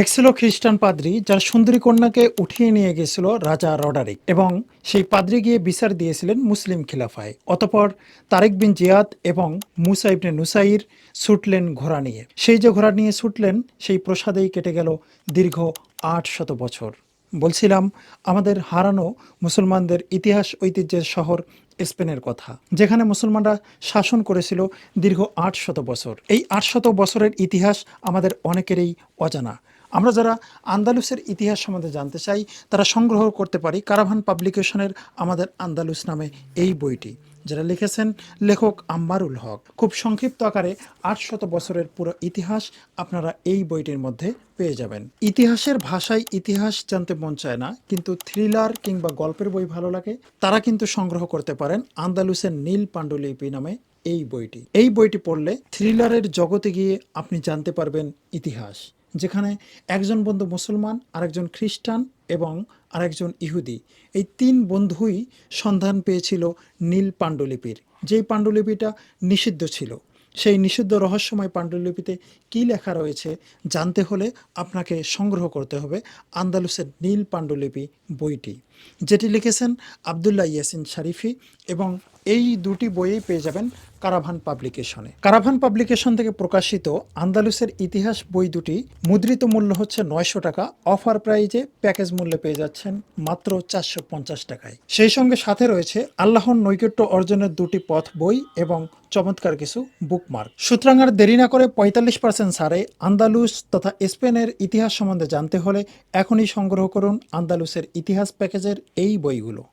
এক ছিল খ্রিস্টান পাদ্রি, যার সুন্দরী কন্যাকে উঠিয়ে নিয়ে গেছিল রাজা রডারিক এবং সেই পাদ্রি গিয়ে বিচার দিয়েছিলেন মুসলিম খিলাফায়। অতপর তারেক বিন জিয়াদ এবং মুসা ইবনে নুসাইর ছুটলেন ঘোড়া নিয়ে। সেই যে ঘোড়া নিয়ে ছুটলেন, সেই প্রসাদেই কেটে গেল দীর্ঘ আট শত বছর। বলছিলাম, আমাদের হারানো মুসলমানদের ইতিহাস ঐতিহ্যের শহর স্পেনের কথা, যেখানে মুসলমানরা শাসন করেছিল দীর্ঘ আট শত বছর। এই আট শত বছরের ইতিহাস আমাদের অনেকেরই অজানা। আমরা যারা আন্দালুসের ইতিহাস সম্বন্ধে জানতে চাই, তারা সংগ্রহ করতে পারি কারাভান পাবলিকেশনের আমাদের আন্দালুস নামে এই বইটি যারা লিখেছেন লেখক আম্বারুল হক। খুব সংক্ষিপ্ত আকারে আটশত বছরের পুরো ইতিহাস আপনারা এই বইটির মধ্যে পেয়ে যাবেন। ইতিহাসের ভাষায় ইতিহাস জানতে মন চায় না, কিন্তু থ্রিলার কিংবা গল্পের বই ভালো লাগে, তারা কিন্তু সংগ্রহ করতে পারেন আন্দালুসের নীল পাণ্ডুলিপি নামে এই বইটি। এই বইটি পড়লে থ্রিলারের জগতে গিয়ে আপনি জানতে পারবেন ইতিহাস। যেখানে একজন বন্ধু মুসলমান, আরেকজন খ্রিস্টান এবং আরেকজন ইহুদি। এই তিন বন্ধুই সন্ধান পেয়েছিল নীল পাণ্ডুলিপির। যেই পাণ্ডুলিপিটা নিষিদ্ধ ছিল, সেই নিষিদ্ধ রহস্যময় পাণ্ডুলিপিতে কী লেখা রয়েছে জানতে হলে আপনাকে সংগ্রহ করতে হবে আন্দালুসের নীল পাণ্ডুলিপি বইটি, যেটি লিখেছেন আবদুল্লাহ ইয়াসিন শারিফি এবং এই দুটি বইয়েই পেয়ে যাবেন কারাভান পাবলিকেশনে। কারাভান পাবলিকেশন থেকে প্রকাশিত আন্দালুসের ইতিহাস বই দুটি মুদ্রিত মূল্য হচ্ছে নয়শো টাকা। অফার প্রাইজে প্যাকেজ মূল্যে পেয়ে যাচ্ছেন মাত্র চারশো পঞ্চাশ টাকায়। সেই সঙ্গে সাথে রয়েছে আল্লাহর নৈকট্য অর্জনের দুটি পথ বই এবং চমৎকার কিছু বুকমার্ক। সুতরাং আর দেরি না করে পঁয়তাল্লিশ পার্সেন্ট সারে আন্দালুস তথা স্পেনের ইতিহাস সম্বন্ধে জানতে হলে এখনই সংগ্রহ করুন আন্দালুসের ইতিহাস প্যাকেজের এই বইগুলো।